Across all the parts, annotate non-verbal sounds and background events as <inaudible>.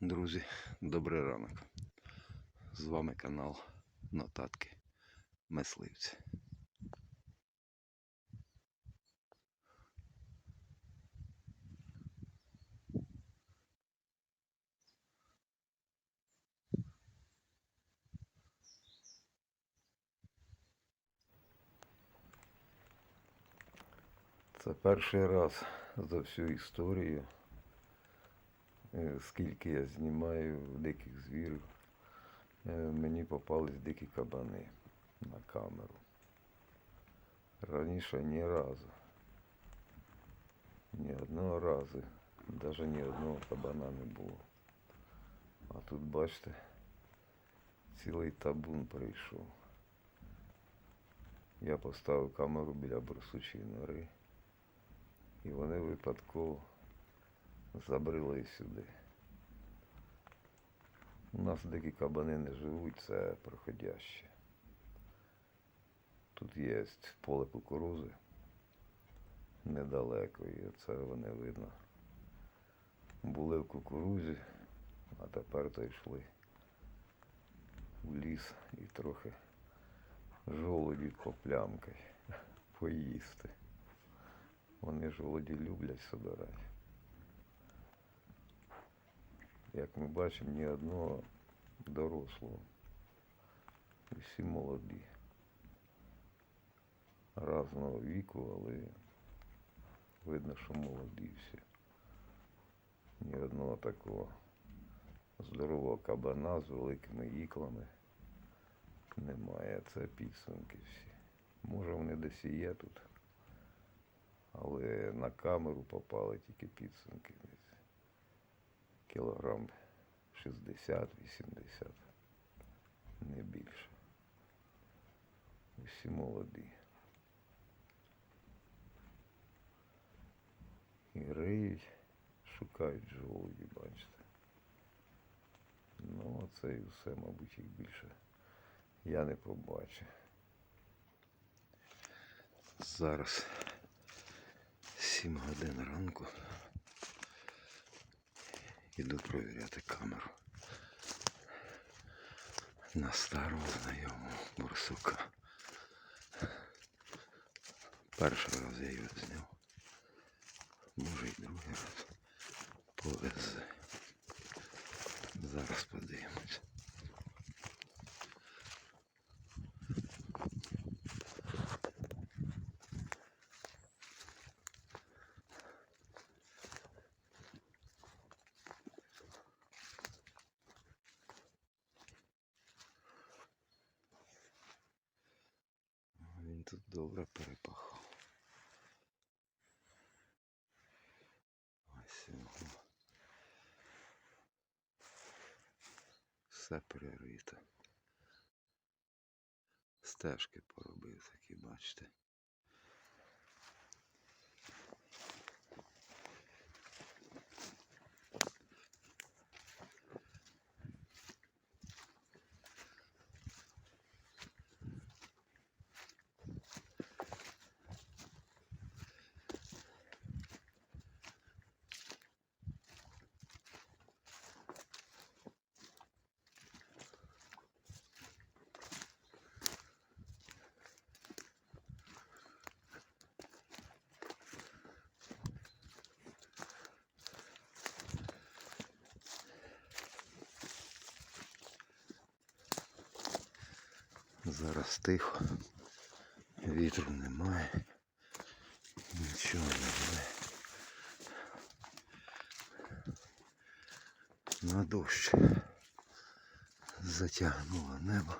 Друзі, добрий ранок. З вами канал Нотатки Мисливці. Це перший раз за всю історію, скільки я знімаю диких звірів, е, мені попались дикі кабани на камеру. Раніше ні разу. Ні одного разу, навіть ні одного кабана не було. А тут, бачите, цілий табун прийшов. Я поставив камеру біля брусучої нори. І вони випадково забрели сюди. У нас дикі кабани не живуть, це проходяще. Тут є поле кукурузи недалеко, і це вони видно. Були в кукурузі, а тепер то йшли в ліс і трохи жолуді коплямкою <laughs> поїсти. Вони жолоді люблять собирати. Як ми бачимо, ні одного дорослого. Усі молоді. Разного віку, але видно, що молоді всі. Ні одного такого здорового кабана з великими іклами немає. Це підсумки всі. Може вони десь і є тут. Але на камеру попали тільки підсумки. Кілограм 60-80, не більше. Усі молоді. І риють, шукають жолуді, бачите. Ну, оце і все, мабуть, їх більше я не побачу. Зараз 7 годин ранку. Іду провіряти камеру. На старого знайомого борсука. Перший раз я його зняв. Тут добре перепахав. Ось його. Все перерито. Стежки поробив такі, бачите. Зараз тихо. Вітру немає. Нічого немає. На дощ затягнуло небо.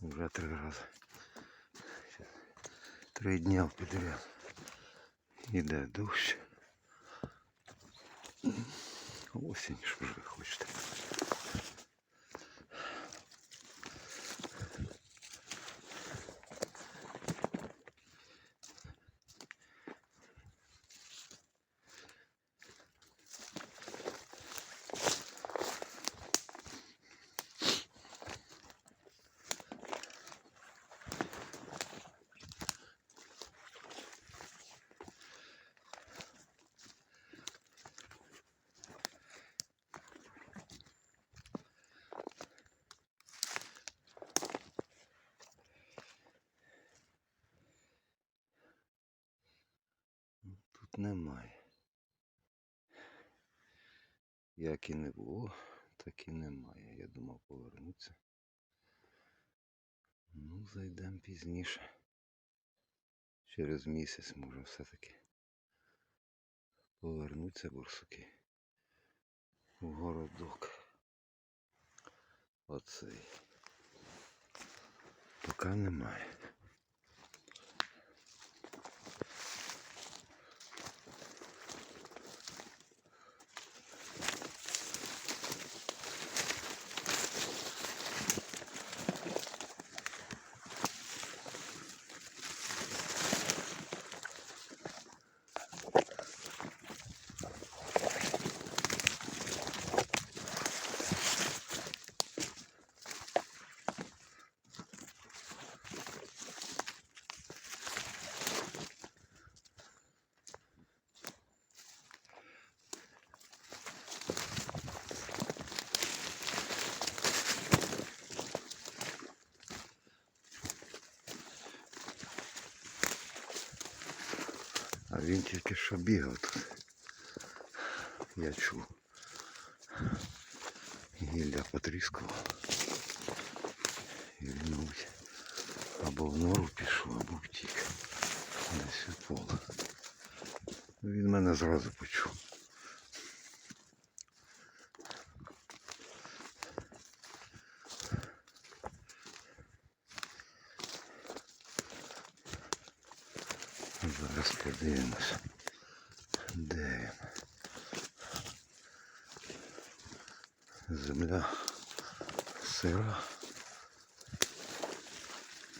Уже три рази. Три дня підряд. Іде дощ. Осінь, що ж ви. Немає. Як і не було, так і немає. Я думав повернуться. Ну, зайдемо пізніше. Через місяць може все-таки повернуться бурсуки в городок. Оцей. Поки немає. Він тільки що бігав тут. Я чув. Гілля потріскував. І він, або в нору пішов, або втік. Десь у поле. Він мене зразу почув. Зараз подивимось. Де він? Земля сира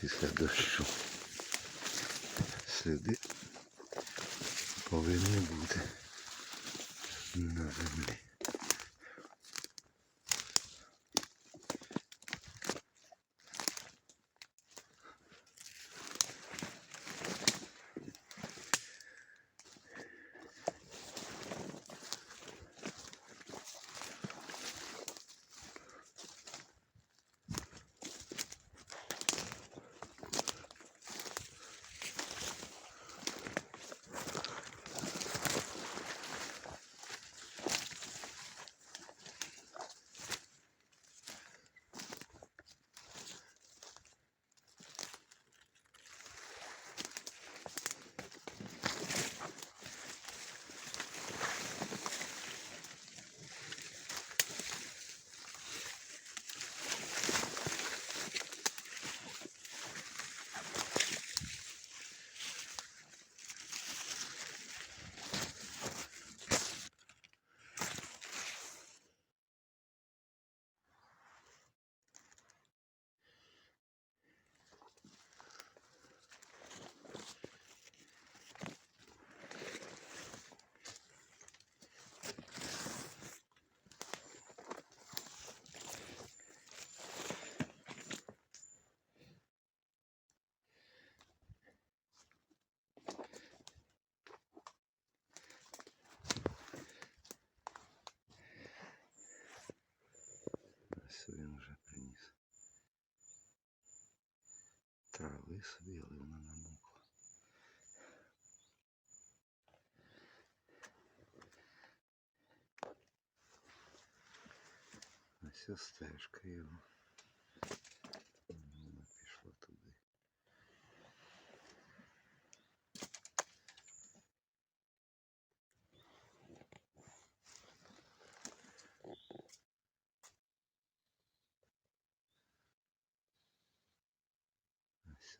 після дощу. Сліди повинні бути на землі. Ось він вже приніс. Трави собі, але вона намокла. Ось ось стежка його.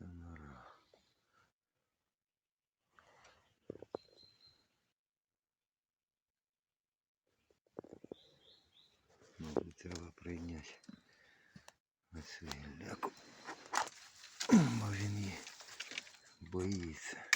Ось нора. Мабуть, треба прийняти оцю гілляку. Бо він її боїться.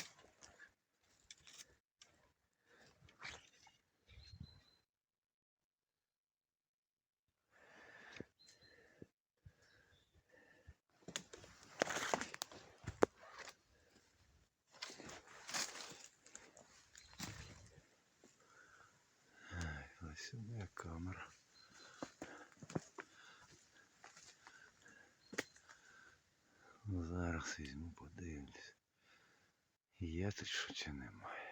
Ось моя камера. Зараз візьму, подивлюсь. Є тут що чи немає.